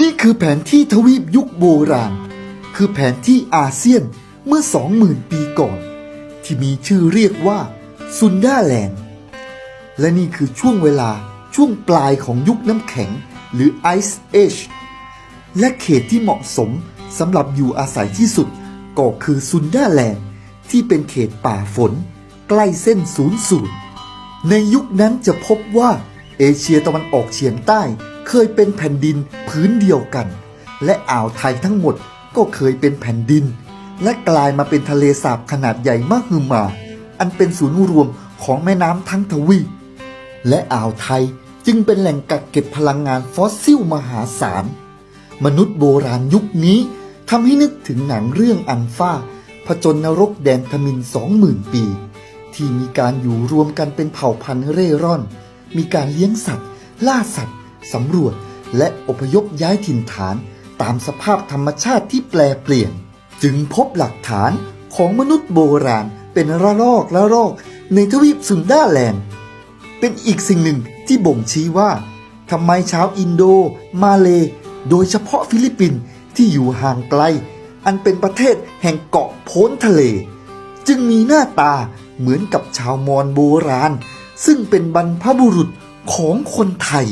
นี่คือแผนที่ทวีปยุคโบราณ คือแผนที่อาเซียนเมื่อ 20,000 ปีก่อน ที่มีชื่อเรียกว่าซุนดาแลนด์ และนี่คือช่วงเวลาช่วงปลายของยุคน้ำแข็งหรือ Ice Age และเขตที่เหมาะสมสำหรับอยู่อาศัยที่สุดก็คือซุนดาแลนด์ ที่เป็นเขตป่าฝน ใกล้เส้นศูนย์สูตรในยุคนั้นจะพบว่าเอเชียตะวันออกเฉียงใต้ เคยเป็นแผ่นดินพื้นเดียวกัน และอ่าวไทยทั้งหมดก็เคยเป็นแผ่นดิน และกลายมาเป็นทะเลสาบขนาดใหญ่มากฮือมา อันเป็นศูนย์รวมของแม่น้ำทั้งทวีปและอ่าวไทยจึงเป็นแหล่งกักเก็บพลังงานฟอสซิลมหาศาล มนุษย์โบราณยุคนี้ทำให้นึกถึงหนังเรื่องอันฟ้าผจญนรกแดนทมินสองหมื่นปี ที่มีการอยู่รวมกันเป็นเผ่าพันธุ์เร่ร่อน มีการเลี้ยงสัตว์ ล่าสัตว์ สำรวจและอพยพย้ายถิ่นฐานตามสภาพธรรมชาติที่แปลเปลี่ยน จึงพบหลักฐานของมนุษย์โบราณเป็นระลอกละลอกในทวีปซุนดาแลนด์เป็นอีกสิ่งหนึ่งที่บ่งชี้ว่าทำไมชาวอินโด มาเล โดยเฉพาะฟิลิปปินส์ที่อยู่ห่างไกล อันเป็นประเทศแห่งเกาะโพ้นทะเล จึงมีหน้าตาเหมือนกับชาวมอญโบราณ ซึ่งเป็นบรรพบุรุษของคนไทย